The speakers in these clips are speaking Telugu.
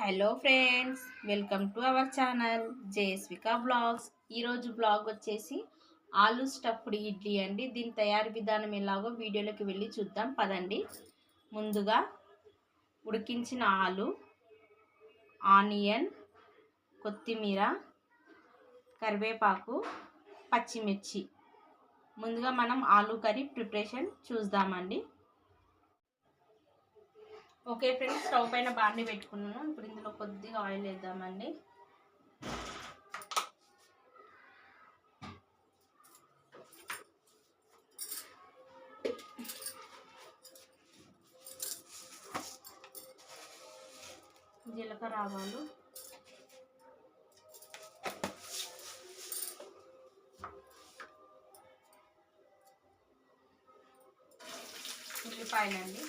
Hello friends welcome to our channel Jayasvika vlogs. ఈరోజు బ్లాగ్ వచ్చేసి ఆలు స్టఫ్డ్ ఇడ్లీ అండి. దీని తయారీ విధానం ఎలాగో వీడియోలోకి వెళ్ళి చూద్దాం. పదండి. ముందుగా ఉడికించిన ఆలు ఆనియన్ కొత్తిమీర కరివేపాకు పచ్చిమిర్చి. ముందుగా మనం ఆలు కర్రీ ప్రిపరేషన్ చూద్దామండి. ఓకే ఫ్రెండ్స్ స్టవ్ పైన బాండి పెట్టుకున్నాను. ఇప్పుడు ఇందులో కొద్దిగా ఆయిల్ వేద్దామండి. జీలకర్ర ఆవాలు. ఉల్లిపాయలండి.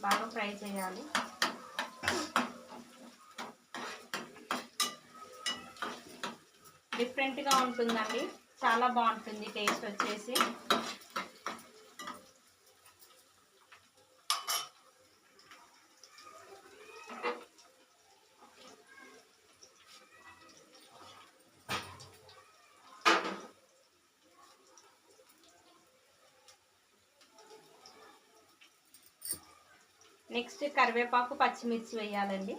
బాగా ఫ్రై చేయాలి. డిఫరెంట్గా ఉంటుందండి. చాలా బాగుంటుంది టేస్ట్ వచ్చేసి. నెక్స్ట్ కరివేపాకు పచ్చిమిర్చి వేయాలండి.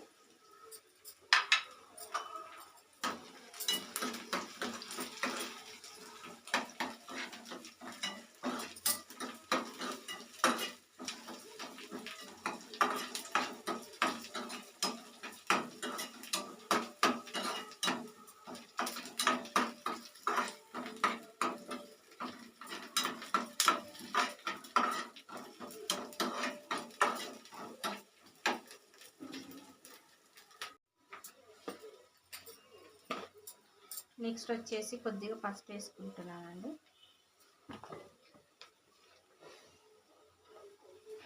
నెక్స్ట్ వచ్చేసి కొద్దిగా పసుపు వేసుకుంటున్నానండి.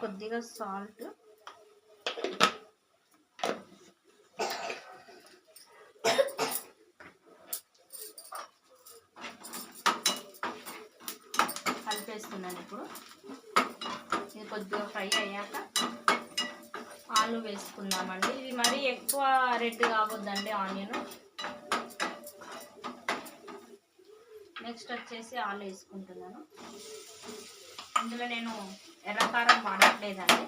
కొద్దిగా సాల్ట్. కలిపేస్తున్నాను ఇప్పుడు. ఇది కొద్దిగా ఫ్రై అయ్యాక ఆలు వేసుకుందామండి. ఇది మరీ ఎక్కువ రెడ్ కావద్దండి ఆనియన్. నెక్స్ట్ వచ్చేసి ఆలు వేసుకుంటున్నాను. ఇందులో నేను ఎర్రకారం వాడట్లేదండి.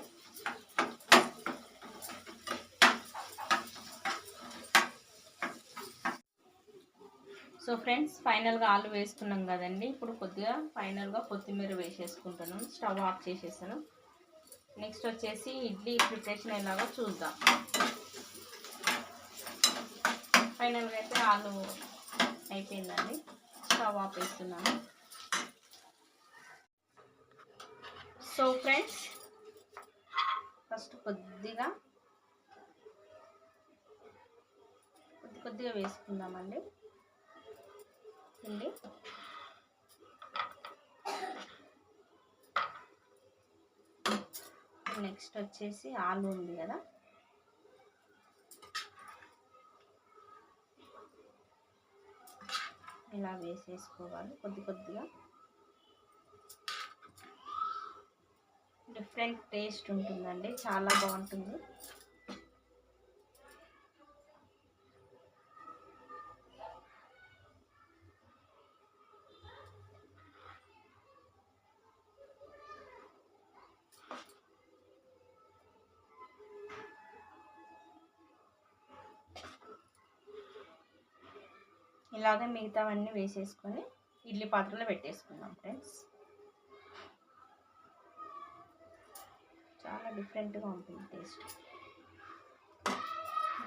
సో ఫ్రెండ్స్ ఫైనల్గా ఆలు వేసుకున్నాం కదండి. ఇప్పుడు కొద్దిగా ఫైనల్గా కొత్తిమీర వేసేసుకుంటాను స్టవ్ ఆఫ్ చేసేసాను. నెక్స్ట్ వచ్చేసి ఇడ్లీ ప్రిపరేషన్ ఎలాగో చూద్దాం. ఫైనల్గా అయితే ఆలు అయిపోయిందండి. స్టవ్ ఆపేస్తున్నాను సో ఫ్రెండ్స్ ఫస్ట్ కొద్దిగా కొద్ది కొద్దిగా వేసుకుందామండి. పిండి నెక్స్ట్ వచ్చేసి ఆలు ఉంది కదా. ఇలా వేసేసుకోవాలి కొద్ది కొద్దిగా. డిఫరెంట్ టేస్ట్ ఉంటుందండి. చాలా బాగుంటుంది. ఇలాగే మిగతావన్నీ వేసేసుకొని ఇడ్లీ పాత్రలో పెట్టేసుకుందాం ఫ్రెండ్స్ చాలా డిఫరెంట్గా ఉంటుంది టేస్ట్.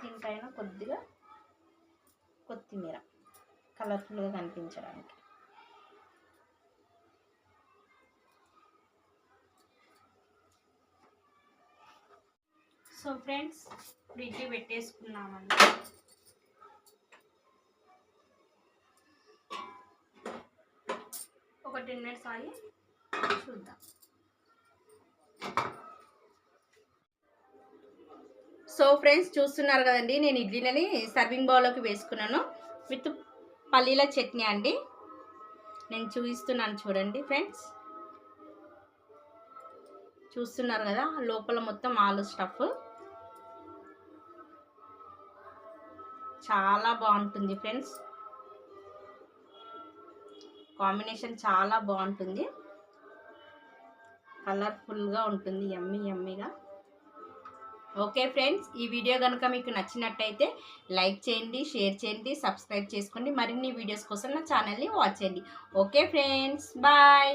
దీనిపైన కొద్దిగా కొత్తిమీర కలర్ఫుల్గా కనిపించడానికి. సో ఫ్రెండ్స్ ఇప్పుడు ఇడ్లీ పెట్టేసుకున్నామండి. టెన్ మినిట్స్ ఆగి చూద్దాం. సో ఫ్రెండ్స్ చూస్తున్నారు కదండి నేను ఇడ్లీలని సర్వింగ్ బౌల్లోకి వేసుకున్నాను. విత్ పల్లీల చట్నీ అండి. నేను చూపిస్తున్నాను చూడండి ఫ్రెండ్స్. చూస్తున్నారు కదా లోపల మొత్తం ఆలు స్టఫ్. చాలా బాగుంటుంది ఫ్రెండ్స్. కాంబినేషన్ చాలా బాగుంటుంది. కలర్ఫుల్గా ఉంటుంది ఎమ్మి ఎమ్మిగా ఓకే ఫ్రెండ్స్ ఈ వీడియో కనుక మీకు నచ్చినట్టయితే లైక్ చేయండి షేర్ చేయండి సబ్స్క్రైబ్ చేసుకోండి. మరిన్ని వీడియోస్ కోసం నా ఛానల్ని వాచ్ చేయండి. Okay friends bye.